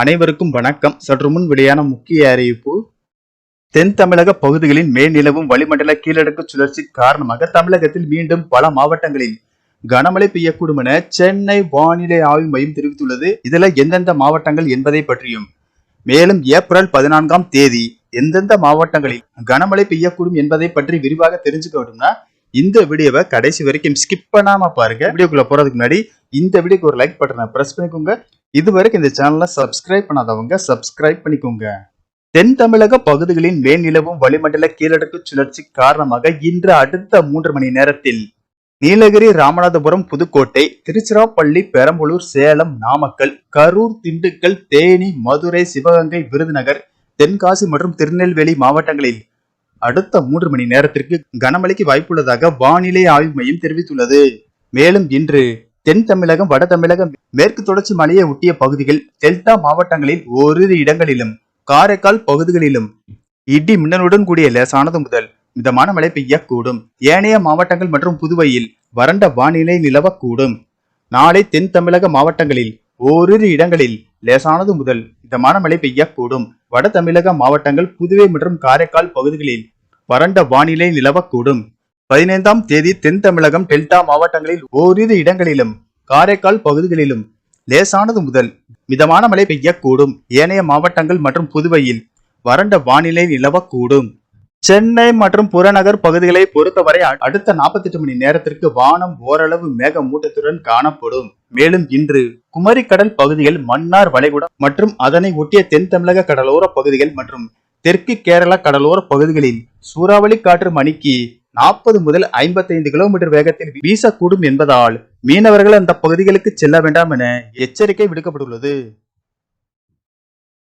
அனைவருக்கும் வணக்கம். சற்று முன் வெளியான முக்கிய அறிவிப்பு. தென் தமிழக பகுதிகளின் மேல்நிலவும் வளிமண்டல கீழடுக்கு சுழற்சி காரணமாக தமிழகத்தில் மீண்டும் பல மாவட்டங்களில் கனமழை பெய்யக்கூடும் என சென்னை வானிலை ஆய்வு மையம் தெரிவித்துள்ளது. இதுல எந்தெந்த மாவட்டங்கள் என்பதை பற்றியும் மேலும் ஏப்ரல் பதினான்காம் தேதி எந்தெந்த மாவட்டங்களில் கனமழை பெய்யக்கூடும் என்பதை பற்றி விரிவாக தெரிஞ்சுக்க வேண்டும்னா இந்த வீடியோவை கடைசி வரைக்கும் ஸ்கிப் பண்ணாம பாருங்க. வீடியோக்குள்ள போறதுக்கு முன்னாடி இந்த வீடியோக்கு ஒரு லைக் பட்டனை பிரஸ் பண்ணிக்கோங்க. இது வரைக்கும் இந்த சேனலை சப்ஸ்கிரைப் பண்ணாதவங்க சப்ஸ்கிரைப் பண்ணிக்கோங்க. தென் தமிழக பகுதிகளின் மேல்நிலவும் வளிமண்டல கீழடுக்கு சுழற்சி காரணமாக இன்று அடுத்த மூன்று மணி நேரத்தில் நீலகிரி ராமநாதபுரம் புதுக்கோட்டை திருச்சிராப்பள்ளி பெரம்பலூர் சேலம் நாமக்கல் கரூர் திண்டுக்கல் தேனி மதுரை சிவகங்கை விருதுநகர் தென்காசி மற்றும் திருநெல்வேலி மாவட்டங்களில் அடுத்த மூன்று மணி நேரத்திற்கு கனமழைக்கு வாய்ப்புள்ளதாக வானிலை ஆய்வு மையம் தெரிவித்துள்ளது. மேலும் இன்று தென் தமிழகம் வட தமிழகம் மேற்கு தொடர்ச்சி மலையை ஒட்டிய பகுதிகள் டெல்டா மாவட்டங்களில் ஓரிரு இடங்களிலும் காரைக்கால் பகுதிகளிலும் இடி மின்னலுடன் கூடிய லேசானது முதல் மிதமான மழை பெய்யக்கூடும். ஏனைய மாவட்டங்கள் மற்றும் புதுவையில் வறண்ட வானிலை நிலவக்கூடும். நாளை தென் தமிழக மாவட்டங்களில் ஓரிரு இடங்களில் லேசானது முதல் மிதமான மழை பெய்யக்கூடும். வட தமிழக மாவட்டங்கள் புதுவை மற்றும் காரைக்கால் பகுதிகளில் வறண்ட வானிலை நிலவக்கூடும். பதினைந்தாம் தேதி தென் தமிழகம் டெல்டா மாவட்டங்களில் ஓரிரு இடங்களிலும் காரைக்கால் பகுதிகளிலும் லேசானது முதல் மிதமான மழை பெய்யக்கூடும். ஏனைய மாவட்டங்கள் மற்றும் புதுவையில் வறண்ட வானிலை நிலவக்கூடும். சென்னை மற்றும் புறநகர் பகுதிகளை பொறுத்தவரை அடுத்த நாற்பத்தி எட்டு மணி நேரத்திற்கு வானம் ஓரளவு மேகமூட்டத்துடன் காணப்படும். மேலும் இன்று குமரிக்கடல் பகுதிகள் மன்னார் வளைகுடா மற்றும் அதனை ஒட்டிய தென் தமிழக கடலோர பகுதிகள் மற்றும் தெற்கு கேரள கடலோர பகுதிகளில் சூறாவளி காற்று மணிக்கு நாற்பது முதல் ஐம்பத்தைந்து கிலோமீட்டர் வேகத்தில் வீசக்கூடும் என்பதால் மீனவர்கள் அந்த பகுதிகளுக்கு செல்ல வேண்டாம் என எச்சரிக்கை விடுக்கப்பட்டுள்ளது.